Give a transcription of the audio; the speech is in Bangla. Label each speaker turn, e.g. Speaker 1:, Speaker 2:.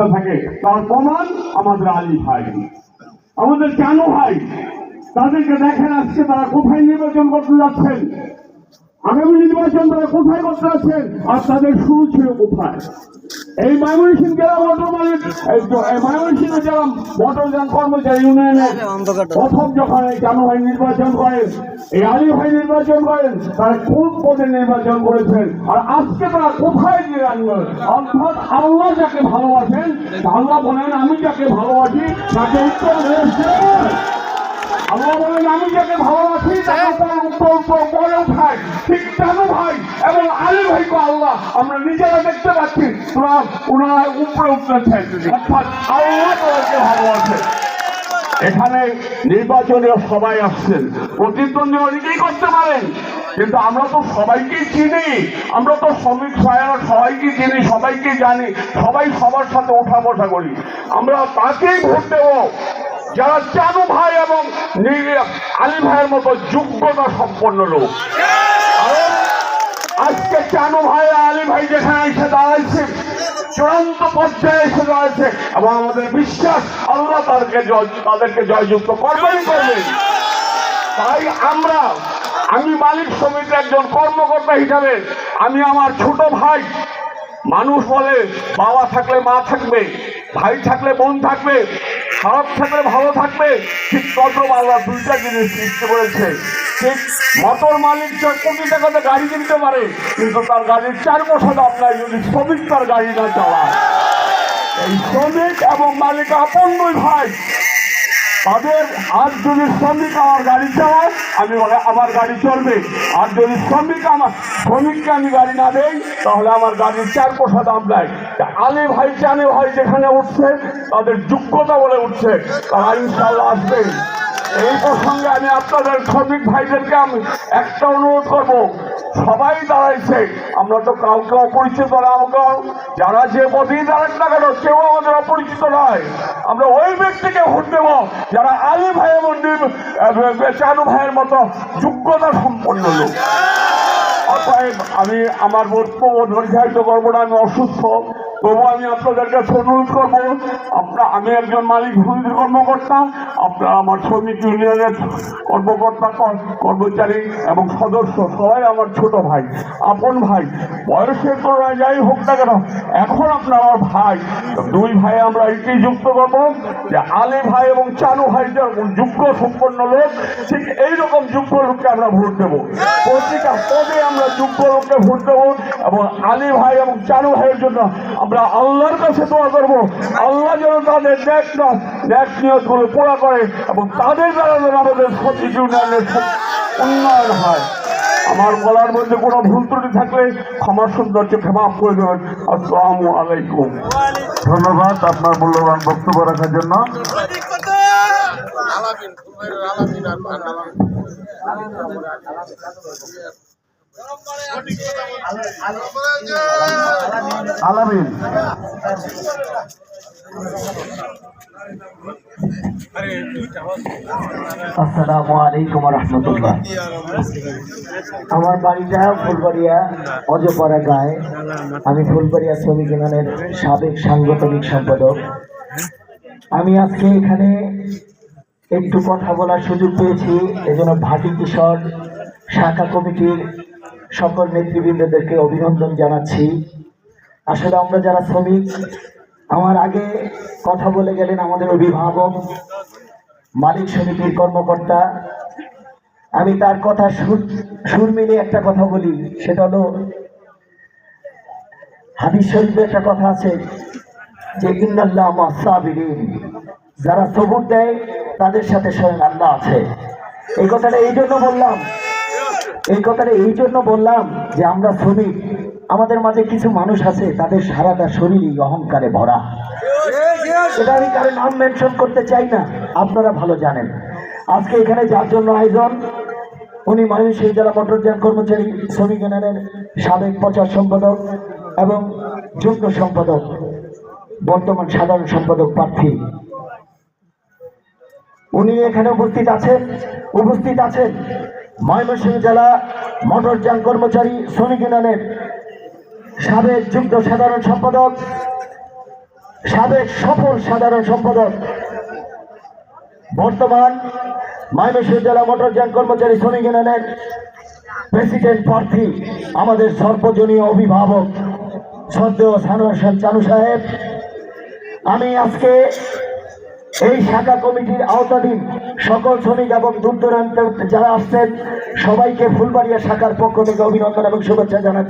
Speaker 1: করতে থাকে, তার প্রমাণ আমাদের আলী ভাই। আমাদের কেন ভাই, তাদেরকে দেখেন আজকে তারা কোথায় নির্বাচন করতে যাচ্ছেন? আগামী নির্বাচন তারা কোথায় করতে যাচ্ছেন? আর তাদের শুরু ছিল কোথায়? এই ময়মনসিংহ জেলা মোটর মালিক এই তো- এই ময়মনসিংহ জেলা মোটর যান কর্মচারী ইউনিয়নের প্রথম যখন এই জানু ভাই নির্বাচন করেন এই আলী ভাই নির্বাচন করেন তারা কোন পদে নির্বাচন করেছেন। আর আজকে তারা কোথায় গিয়ে আনবেন অর্থাৎ আল্লাহ যাকে ভালোবাসেন আল্লাহ বলেন আমি যাকে ভালোবাসি তাকে উত্তর আল্লাহ বলেন আমি যাকে ভালোবাসি তাকে তার উত্তর উত্তর করে উঠাই। ঠিক কেন ভাই এবং ভাইকে আল্লাহ, আমরা নিজেরা দেখতে পাচ্ছি ওনারা উপরে উঠতেছেন অর্থাৎ আল্লাহ তাদেরকে ভালোবাসে। এখানে নির্বাচনীয় সবাই আসছেন। প্রতিদ্বন্দ্বী অনেকেই করতে পারেন, কিন্তু আমরা তো সবাইকেই চিনি। আমরা তো শ্রমিক ভাইয়েরা সবাইকে চিনি সবাইকে জানি, সবাই সবার সাথে ওঠা বসা করি। আমরা তাকেই ভোট দেবো। যারা চানু ভাই এবং আলী ভাইয়ের মতো যোগ্যতা সম্পন্ন লোক। আজকে চানু ভাই আলী ভাই যেখানে এসে দাঁড়াইছে? চূড়ান্ত পর্যায়ে এসে দাঁড়াচ্ছে এবং আমাদের বিশ্বাস আল্লাহ তাদেরকে জয় তাদেরকে জয়যুক্ত করবেন করবেন। তাই আমরা আমি মালিক সমিতির একজন কর্মকর্তা হিসাবে আমি আমার ছোট ভাই মানুষ বলে বাবা থাকলে মা থাকবে ভাই থাকলে বোন থাকবে খারাপ থাকলে ভালো থাকবে। ঠিক তত আল্লাহ দুইটা জিনিস সৃষ্টি করেছে ঠিক মোটর মালিক চার কোটি টাকাতে গাড়ি কিনতে পারে, কিন্তু তার গাড়ির চার বছর আপনার যদি শ্রমিক তার গাড়ি না চালায়। এই শ্রমিক এবং মালিক আপন দুই ভাই। তাদের আর যদি শ্রমিক আমার গাড়ি চালায়, আমি বলে, আমার গাড়ি চলবে। আর যদি শ্রমিক আমার শ্রমিককে আমি গাড়ি না দেই, তাহলে আমার গাড়ির চার পয়সা দাম দেয়। আলী ভাই, জানে ভাই যেখানে উঠছে, তাদের যোগ্যতা বলে উঠছে। তারা ইনশাল্লাহ আসবে। এই প্রসঙ্গে আমি আপনাদের শ্রমিক ভাইদেরকে আমি একটা অনুরোধ করব। সবাই দাঁড়াইছে। আমরা তো কাউকে অপরিচিত না কাউ যারা যে পদেই দাঁড়ান না কেন, কেউ আমাদের অপরিচিত নয়। আমরা ওই ব্যক্তিকে ভোট দেব, যারা আলী ভাই মন্দির চানু ভাইয়ের মতো যোগ্যতা সম্পন্ন লোক। অতএব আমি আমার বক্তব্য নির্ধারিত করব না, আমি অসুস্থ। তবু আমি আপনাদের কাছে অনুরোধ করব। আপনার, আমি একজন মালিক ভূমির কর্মকর্তা। আপনারা আমার শ্রমিক ইউনিয়নের কর্মকর্তা, কর- কর্মচারী এবং সদস্য, সবাই আমার ছোট ভাই, আপন ভাই। বয়সের তুলনায় যাই হোক না কেন, এখন আপনার আমার ভাই। দুই ভাই আমরা এটাই যুক্ত করব, যে আলী ভাই এবং চানু ভাই যেরকম যোগ্য সম্পন্ন লোক, ঠিক এইরকম যোগ্য লোককে আমরা ভোট দেবো। প্রতিটা পদে আমরা যোগ্য লোককে ভোট দেবো এবং আলী ভাই এবং চানু ভাইয়ের জন্য আমরা আল্লাহর কাছে দোয়া করব। আল্লাহ যেন তাদের ন্যাক না ন্যাক নিয়ত করে পোড়া করে এবং তাদের দ্বারা যেন আমাদের সঠিক ইউনিয়নের উন্নয়ন হয়। আমার বলার মধ্যে কোনো ভুল ত্রুটি থাকলে ক্ষমা সুন্দর চোখে মাফ করে দেবেন। আসসালামু আলাইকুম।
Speaker 2: ধন্যবাদ আপনার মূল্যবান বক্তব্য রাখার জন্য।
Speaker 3: আমার বাড়িটা ফুলবাড়িয়া, অজপাড়া গায়ে। আমি ফুলবাড়িয়া শ্রমিক ইউনিয়নের সাবেক সাংগঠনিক সম্পাদক। আমি আজকে এখানে একটু কথা বলার সুযোগ পেয়েছি, এজন্য ভাটি কিশোর শাখা কমিটির সকল নেতৃবৃন্দদেরকে অভিনন্দন জানাচ্ছি। আসলে আমরা যারা শ্রমিক, আমার আগে কথা বলে গেলেন আমাদের অভিভাবক, মালিক সমিতির কর্মকর্তা। আমি তার কথা সুর সুর মিলিয়ে একটা কথা বলি, সেটা হলো, হাদিস শরীফে একটা কথা আছে যে যারা সবুর দেয়, তাদের সাথে স্বয়ং আল্লাহ আছে। এই কথাটা এই জন্য বললাম এই কথাটা এই জন্য বললাম যে আমরা শ্রমিক, আমাদের মাঝে কিছু মানুষ আছে, তাদের সারাটা শরীরই অহংকারে ভরা। এটা আমি কারও নাম মেনশন করতে চাই না, আপনারা ভালো জানেন। আজকে এখানে যার জন্য আয়োজন, উনি ময়মনসিংহ জেলা মোটরযান কর্মচারী, শ্রমিক ইউনিয়নের সাবেক প্রচার সম্পাদক এবং যুগ্ম সম্পাদক, বর্তমান সাধারণ সম্পাদক প্রার্থী। উনি এখানে উপস্থিত আছেন উপস্থিত আছেন। ময়মনসিংহ জেলা মোটরযান কর্মচারী শ্রমিক ইউনিয়নের সাবেক যুগ্ম সাধারণ সম্পাদক, সাবেক সফল সাধারণ সম্পাদক, বর্তমান ময়মনসিংহ জেলা মোটরযান কর্মচারী শ্রমিক ইউনিয়নের প্রেসিডেন্ট প্রার্থী, আমাদের সর্বজনীয় অভিভাবক সদ্য চানু সাহেব। আমি আজকে এই শাখা কমিটির আওতাধীন সকল শ্রমিক এবং দূর দূরান্ত যারা আসছেন, সবাইকে ফুলবাড়িয়া শাখার পক্ষ থেকে অভিনন্দন এবং শুভেচ্ছা জানাচ্ছি।